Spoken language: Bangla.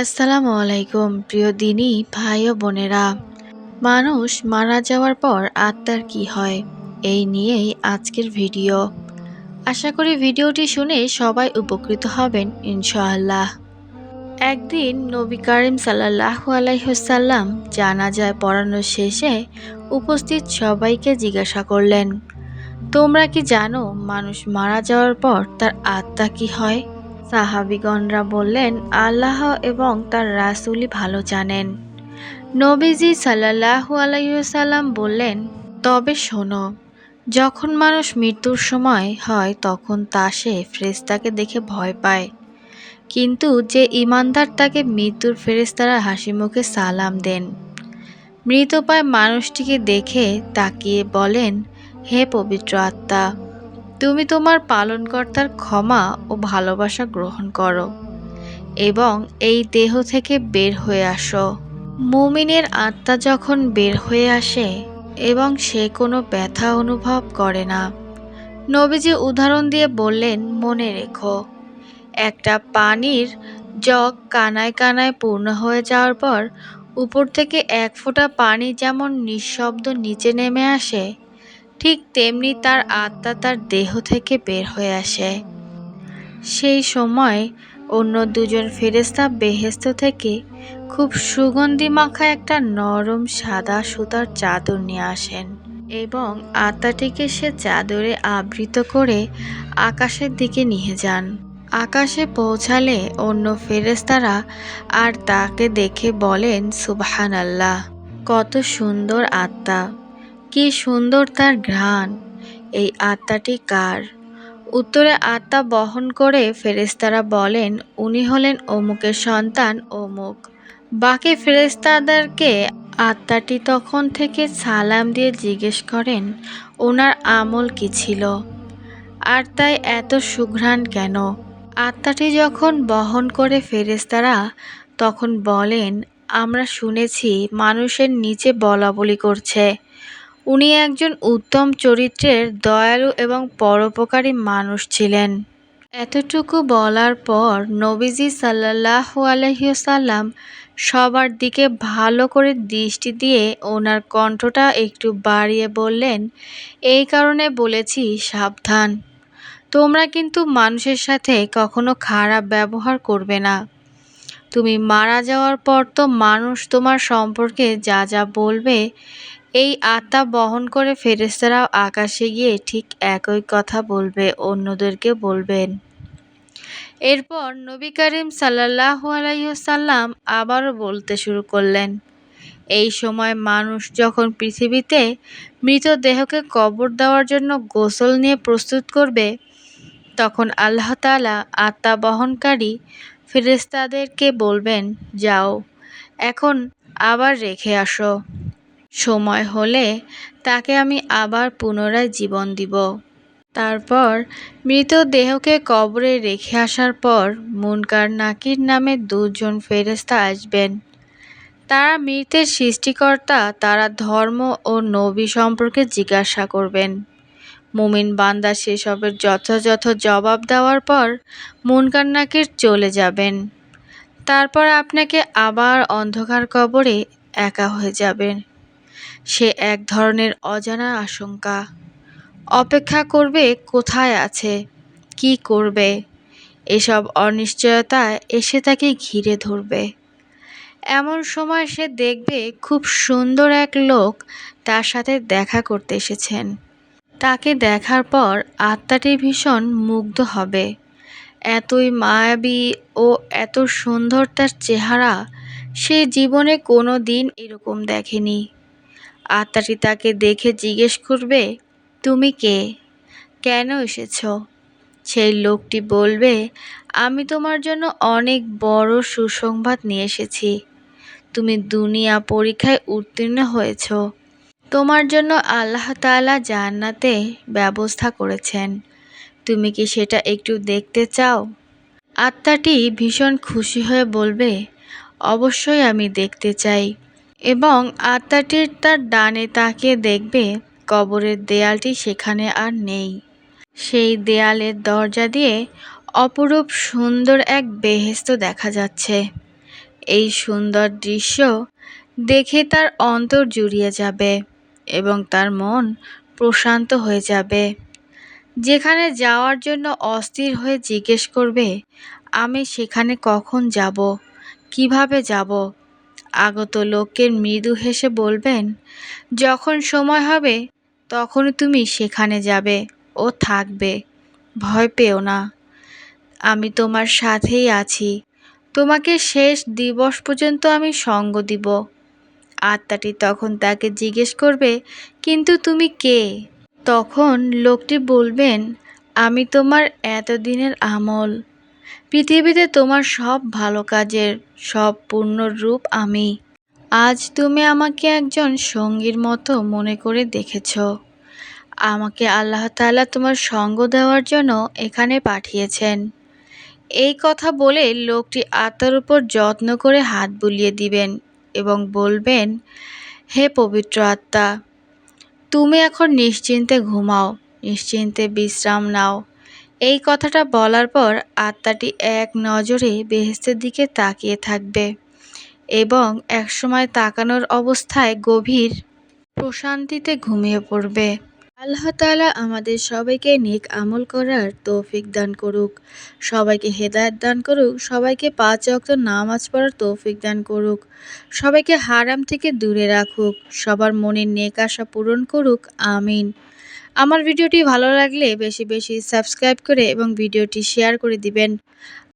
আসসালামু আলাইকুম, প্রিয় দিনী, ভাই ও বোনেরা। মানুষ মারা যাওয়ার পর আত্মার কি হয়, এই নিয়েই আজকের ভিডিও। আশা করি ভিডিওটি শুনে সবাই উপকৃত হবেন, ইনশাআল্লাহ। একদিন নবী করিম সাল্লাহ আলাইসাল্লাম জানাজায় পড়ানো শেষে উপস্থিত সবাইকে জিজ্ঞাসা করলেন, তোমরা কি জানো মানুষ মারা যাওয়ার পর তার আত্মা কি হয়? সাহাবিগণরা বললেন, আল্লাহ এবং তার রাসুলই ভালো জানেন। নবীজি সাল্লাহু আলাইসাল্লাম বললেন, তবে শোনো, যখন মানুষ মৃত্যুর সময় হয়, তখন তা সে ফেরেস্তাকে দেখে ভয় পায়। কিন্তু যে ইমানদার তাকে মৃত্যুর ফেরেস্তারা হাসি মুখে সালাম দেন। মৃতপায় মানুষটিকে দেখে তাকিয়ে বলেন, হে পবিত্র আত্মা তুমি তোমার পালনকর্তার ক্ষমা ও ভালোবাসা গ্রহণ করো এবং এই দেহ থেকে বের হয়ে আসো। মুমিনের আত্মা যখন বের হয়ে আসে এবং সে কোনো ব্যথা অনুভব করে না, নবীজি উদাহরণ দিয়ে বললেন, মনে রেখো, একটা পানির জগ কানায় কানায় পূর্ণ হয়ে যাওয়ার পর উপর থেকে এক ফোঁটা পানি যেমন নিঃশব্দ নিচে নেমে আসে ঠিক তেমনি তার আত্মা তার দেহ থেকে বের হয়ে আসে। সেই সময় অন্য দুজন ফেরেস্তা বেহেস্ত থেকে খুব সুগন্ধি মাখা একটা নরম সাদা সুতার চাদর নিয়ে আসেন এবং আত্মাটিকে সে চাদরে আবৃত করে আকাশের দিকে নিয়ে যান। আকাশে পৌঁছালে অন্য ফেরেস্তারা আর তাকে দেখে বলেন সুবহান আল্লাহ কত সুন্দর আত্মা। কি সুন্দর তার ঘ্রাণ। এই আত্মাটি কার? উত্তরে আত্মা বহন করে ফেরেস্তারা বলেন, উনি হলেন অমুকের সন্তান অমুক। বাকি ফেরেস্তাদেরকে আত্মাটি তখন থেকে সালাম দিয়ে জিজ্ঞেস করেন, ওনার আমল কি ছিল? আর তাই এত সুঘ্রাণ কেন? আত্মাটি যখন বহন করে ফেরেস্তারা তখন বলেন, আমরা শুনেছি মানুষের নিচে বলা বলি করছে। উনি একজন উত্তম চরিত্রের দয়ালু এবং পরোপকারী মানুষ ছিলেন। এতটুকু বলার পর নবীজি সাল্লাহ আলহিসাল্লাম সবার দিকে ভালো করে দৃষ্টি দিয়ে ওনার কণ্ঠটা একটু বাড়িয়ে বললেন, এই কারণে বলেছি সাবধান। তোমরা কিন্তু মানুষের সাথে কখনো খারাপ ব্যবহার করবে না। তুমি মারা যাওয়ার পর তো মানুষ তোমার সম্পর্কে যা যা বলবে এই আত্মা বহন করে ফেরেস্তারাও আকাশে গিয়ে ঠিক একই কথা বলবে, অন্যদেরকে বলবেন। এরপর নবী করিম সাল্লাহ আলাইসাল্লাম আবারও বলতে শুরু করলেন, এই সময় মানুষ যখন পৃথিবীতে মৃতদেহকে কবর দেওয়ার জন্য গোসল নিয়ে প্রস্তুত করবে, তখন আল্লাহ তালা আত্মা বহনকারী ফেরেস্তাদেরকে বলবেন, যাও, এখন আবার রেখে আসো। সময় হলে তাকে আমি আবার পুনরায় জীবন দিব। তারপর মৃতদেহকে কবরে রেখে আসার পর মুনকার নাকির নামে দুজন ফেরেস্তা আসবেন। তারা মৃতের সৃষ্টিকর্তা, তারা ধর্ম ও নবী সম্পর্কে জিজ্ঞাসা করবেন। মুমিন বান্দা সেসবের যথাযথ জবাব দেওয়ার পর মুনকার নাকির চলে যাবেন। তারপর আপনাকে আবার অন্ধকার কবরে একা হয়ে যাবেন। সে এক ধরনের অজানা আশঙ্কা। অপেক্ষা করবে কোথায় আছে? কি করবে? এসব অনিশ্চয়তায় এসে তাকে ঘিরে ধরবে। এমন সময় সে দেখবে খুব সুন্দর এক লোক তার সাথে দেখা করতে এসেছেন। তাকে দেখার পর আত্মাটি ভীষণ মুগ্ধ হবে। এতই মায়াবী ও এত সুন্দর তার চেহারা সে জীবনে কোনো দিন এরকম দেখেনি। আত্মাটি তাকে দেখে জিজ্ঞেস করবে, তুমি কে? কেন এসেছ? সেই লোকটি বলবে, আমি তোমার জন্য অনেক বড় সুসংবাদ নিয়ে এসেছি। তুমি দুনিয়া পরীক্ষায় উত্তীর্ণ হয়েছ। তোমার জন্য আল্লাহ তালা জান্নাতে ব্যবস্থা করেছেন। তুমি কি সেটা একটু দেখতে চাও? আত্মাটি ভীষণ খুশি হয়ে বলবে, অবশ্যই আমি দেখতে চাই। এবং আত্মাটির তার ডানে তাকে দেখবে, কবরের দেয়ালটি সেখানে আর নেই। সেই দেয়ালের দরজা দিয়ে অপরূপ সুন্দর এক বেহেস্ত দেখা যাচ্ছে। এই সুন্দর দৃশ্য দেখে তার অন্তর জুড়িয়ে যাবে এবং তার মন প্রশান্ত হয়ে যাবে। যেখানে যাওয়ার জন্য অস্থির হয়ে জিজ্ঞেস করবে, আমি সেখানে কখন যাব? কীভাবে যাব? আগত লোককে মৃদু হেসে বলবেন, যখন সময় হবে, তখন তুমি সেখানে যাবে ও থাকবে। ভয় পেও না। আমি তোমার সাথেই আছি। তোমাকে শেষ দিবস পর্যন্ত আমি সঙ্গ দিব। আত্মাটি তখন তাকে জিজ্ঞেস করবে, কিন্তু তুমি কে? তখন লোকটি বলবেন, আমি তোমার এতদিনের আমল। পৃথিবীতে তোমার সব ভালো কাজের সব পূর্ণ রূপ আমি। আজ তুমি আমাকে একজন সঙ্গীর মতো মনে করে দেখেছ। আমাকে আল্লাহ তাআলা তোমার সঙ্গ দেওয়ার জন্য এখানে পাঠিয়েছেন। এই কথা বলে লোকটি আত্মার উপর যত্ন করে হাত বুলিয়ে দিবেন এবং বলবেন, হে পবিত্র আত্মা, তুমি এখন নিশ্চিন্তে ঘুমাও, নিশ্চিন্তে বিশ্রাম নাও। এই কথাটা বলার পর আত্মাটি এক নজরে বেহেস্তের দিকে তাকিয়ে থাকবে এবং একসময় তাকানোর অবস্থায় গভীর প্রশান্তিতে ঘুমিয়ে পড়বে। আল্লাহ তাআলা আমাদের সবাইকে নেক আমল করার তৌফিক দান করুক, সবাইকে হেদায়েত দান করুক, সবাইকে পাঁচ ওয়াক্ত নামাজ পড়ার তৌফিক দান করুক, সবাইকে হারাম থেকে দূরে রাখুক, সবার মনের নেক আশা পূরণ করুক, আমিন। আমার ভিডিওটি ভালো লাগলে বেশি বেশি সাবস্ক্রাইব করে এবং ভিডিওটি শেয়ার করে দিবেন।